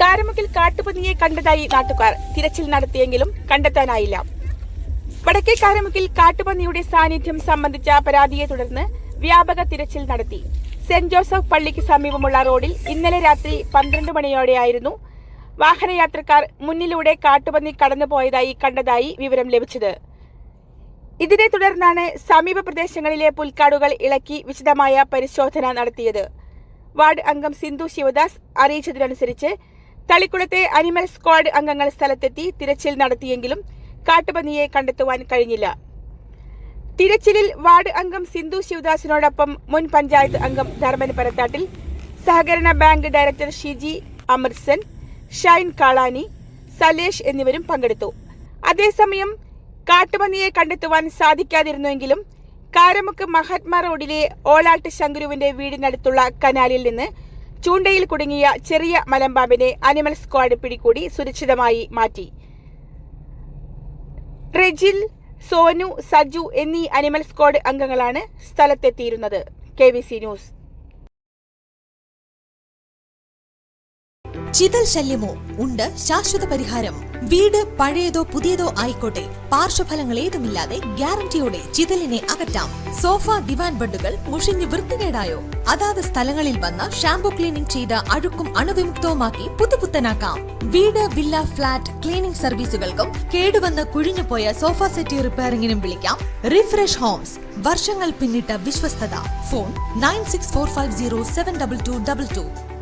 കാരമുക്കിൽ കാട്ടുപന്നിയെ കണ്ടതായി നാട്ടുകാർ. തിരച്ചിൽ നടത്തിയെങ്കിലും കണ്ടെത്താനായില്ല. വടക്കേ കാരമുക്കിൽ കാട്ടുപന്നിയുടെ സാന്നിധ്യം സംബന്ധിച്ച പരാതിയെ തുടർന്ന് വ്യാപക തിരച്ചിൽ നടത്തി. സെന്റ് ജോസഫ് പള്ളിക്ക് സമീപമുള്ള റോഡിൽ ഇന്നലെ രാത്രി പന്ത്രണ്ട് മണിയോടെയായിരുന്നു വാഹനയാത്രക്കാർ മുന്നിലൂടെ കാട്ടുപന്നി കടന്നുപോയതായി കണ്ടതായി വിവരം ലഭിച്ചത്. ഇതിനെ തുടർന്നാണ് സമീപ പ്രദേശങ്ങളിലെ പുൽക്കാടുകൾ ഇളക്കി വിശദമായ പരിശോധന നടത്തിയത്. വാർഡ് അംഗം സിന്ധു ശിവദാസ് അറിയിച്ചതിനനുസരിച്ച് തളിക്കുളത്തെ അനിമൽ സ്ക്വാഡ് അംഗങ്ങൾ സ്ഥലത്തെത്തി തിരച്ചിൽ നടത്തിയെങ്കിലും കാട്ടുപന്നിയെ കണ്ടെത്തുവാൻ കഴിഞ്ഞില്ല. തിരച്ചിലിൽ വാർഡ് അംഗം സിന്ധു ശിവദാസിനോടൊപ്പം മുൻ പഞ്ചായത്ത് അംഗം ധർമ്മൻ പരത്താട്ടിൽ സഹകരണ ബാങ്ക് ഡയറക്ടർ ഷിജി അമർസൻ ഷൈൻ കാളാനി സലേഷ് എന്നിവരും പങ്കെടുത്തു. അതേസമയം കാട്ടുപന്നിയെ കണ്ടെത്തുവാൻ സാധിക്കാതിരുന്നുവെങ്കിലും കാരമുക്ക് മഹാത്മാ റോഡിലെ ഓളാട്ട് ശങ്കുരുവിന്റെ വീടിനടുത്തുള്ള കനാലിൽ നിന്ന് ചൂണ്ടയിൽ കുടുങ്ങിയ ചെറിയ മലമ്പാമ്പിനെ അനിമൽ സ്ക്വാഡ് പിടികൂടി സുരക്ഷിതമായി മാറ്റി. റെജിൽ സോനു സജു എന്നീ അനിമൽ സ്ക്വാഡ് അംഗങ്ങളാണ് സ്ഥലത്തെത്തിയിരുന്നത്. K news. ചിതൽ ശല്യമോ? ഉണ്ട് ശാശ്വത പരിഹാരം. വീട് പഴയതോ പുതിയതോ ആയിക്കോട്ടെ. പാർശ്വഫലങ്ങൾ ഏതുമില്ലാതെ ഗ്യാരണ്ടിയോടെ ചിതലിനെ അകറ്റാം. സോഫ ദിവാൻ ബെഡുകൾ മുഷിഞ്ഞ് വൃത്തികേടായോ? അതാത് സ്ഥലങ്ങളിൽ വന്ന ഷാംപൂ ക്ലീനിംഗ് ചെയ്ത് അഴുക്കും അണുവിമുക്തവുമാക്കി പുതുപുത്തനാക്കാം. വീട് വില്ല ഫ്ളാറ്റ് ക്ലീനിംഗ് സർവീസുകൾക്കും കേടുവന്ന് കുഴിഞ്ഞുപോയ സോഫ സെറ്റി റിപ്പയറിംഗിനും വിളിക്കാം. Refresh homes. വർഷങ്ങൾ പിന്നിട്ട വിശ്വസ്തത. Phone nine six four five zero seven double two double two.